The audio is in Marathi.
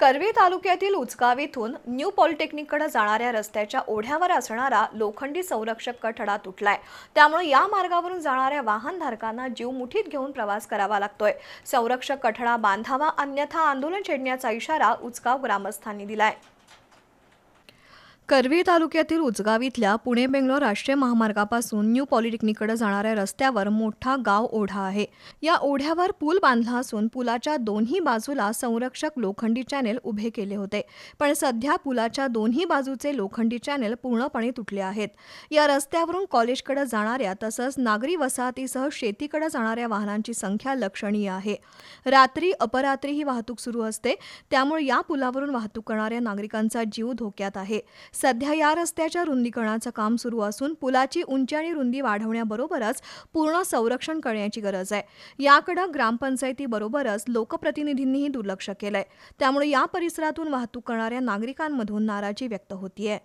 करवी तालुक्यातील उचगावीतून न्यू पॉलिटेक्निककडे जाणाऱ्या रस्त्याच्या ओढ्यावर असणारा लोखंडी संरक्षक कठडा तुटलाय. त्यामुळे या मार्गावरून जाणाऱ्या वाहनधारकांना जीव मुठीत घेऊन प्रवास करावा लागतोय. संरक्षक कठडा बांधावा अन्यथा आंदोलन छेडण्याचा इशारा उचगाव ग्रामस्थांनी दिलाय. करवी तालुक्यातील उचगावीतल्या पुणे बेंगलोर राष्ट्रीय महामार्गापासून न्यू पॉलिटेक्निककडे जाणाऱ्या रस्त्यावर मोठा गाव ओढा आहे. या ओढ्यावर पूल बांधला असून पुलाच्या दोन्ही बाजूला संरक्षक लोखंडी चॅनेल उभे केले होते. पण सध्या पुलाच्या दोन्ही बाजूचे लोखंडी चॅनेल पूर्णपणे तुटले आहेत. या रस्त्यावरून कॉलेजकडे जाणाऱ्या तसंच नागरी वसाहतीसह शेतीकडे जाणाऱ्या वाहनांची संख्या लक्षणीय आहे. रात्री अपरात्री ही वाहतूक सुरू असते. त्यामुळे या पुलावरून वाहतूक करणाऱ्या नागरिकांचा जीव धोक्यात आहे. सध्या या रस्त्याच्या रुंदीकरणाचं काम सुरू असून पुलाची उंची आणि रुंदी वाढवण्याबरोबरच पूर्ण संरक्षण करण्याची गरज आहे. याकडे ग्रामपंचायतीबरोबरच लोकप्रतिनिधींनीही दुर्लक्ष केलंय. त्यामुळे या परिसरातून वाहतूक करणाऱ्या नागरिकांमधून नाराजी व्यक्त होतीये.